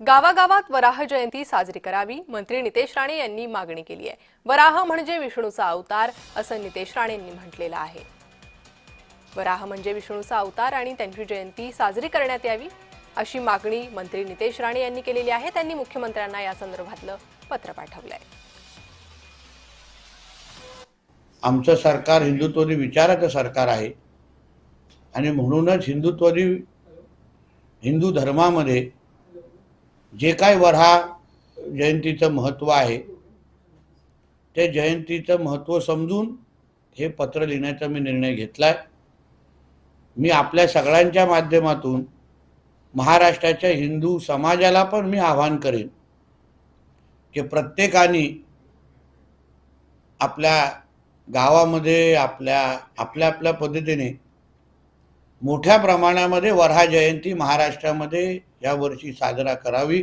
गावागावात वराह जयंती साजरी करावी. मंत्री नितेश राणे यांनी मागणी केली आहे. वराह म्हणजे विष्णूचा अवतार असं नितेश राणेंनी म्हटलेलं आहे. वराह म्हणजे विष्णूचा अवतार आणि त्यांची जयंती साजरी करण्यात यावी अशी मागणी मंत्री नितेश राणे यांनी केलेली आहे. त्यांनी मुख्यमंत्र्यांना या संदर्भातलं पत्र पाठवलंय. आमचं सरकार हिंदुत्वनी विचाराचं सरकार आहे. आणि म्हणूनच हिंदुत्वनी हिंदू धर्मामध्ये जे काय वऱ्हा जयंतीचं महत्त्व आहे ते जयंतीचं महत्त्व समजून हे पत्र लिहिण्याचा मी निर्णय घेतला आहे मी आपल्या सगळ्यांच्या माध्यमातून महाराष्ट्राच्या हिंदू समाजाला पण मी आवाहन करेन की प्रत्येकाने आपल्या गावामध्ये आपल्या आपल्या आपल्या पद्धतीने मोठ्या प्रमाणामध्ये वऱ्हा जयंती महाराष्ट्रामध्ये यावर्षी साजरा करावी.